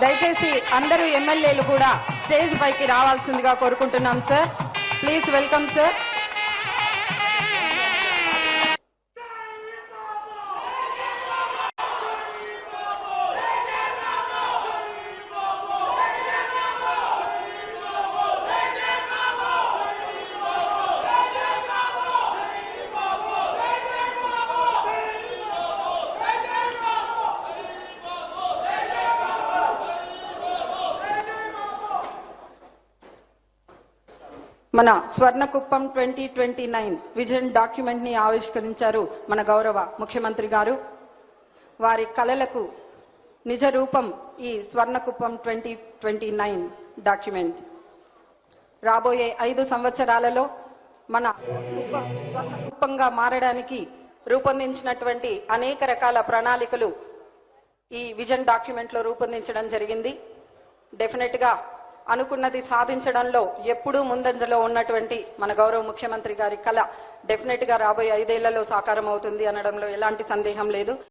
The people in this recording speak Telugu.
దయచేసి అందరూ ఎమ్మెల్యేలు కూడా స్టేజ్ పైకి రావాల్సిందిగా కోరుకుంటున్నాం సార్ ప్లీజ్ వెల్కమ్ సార్ మన Swarnakuppam twenty twenty nine vision డాక్యుమెంట్ని ఆవిష్కరించారు మన గౌరవ ముఖ్యమంత్రి గారు. వారి కళలకు నిజ రూపం ఈ Swarnakuppam twenty twenty nine document. రాబోయే ఐదు సంవత్సరాలలో మన కుప్పంగా మారడానికి రూపొందించినటువంటి అనేక రకాల ప్రణాళికలు ఈ విజన్ డాక్యుమెంట్లో రూపొందించడం జరిగింది. డెఫినెట్గా అనుకున్నది సాధించడంలో ఎప్పుడూ ముందంజలో ఉన్నటువంటి మన గౌరవ ముఖ్యమంత్రి గారి కళ డెఫినెట్గా రాబోయే ఐదేళ్ళలో సాకారం అవుతుంది అనడంలో ఎలాంటి సందేహం లేదు.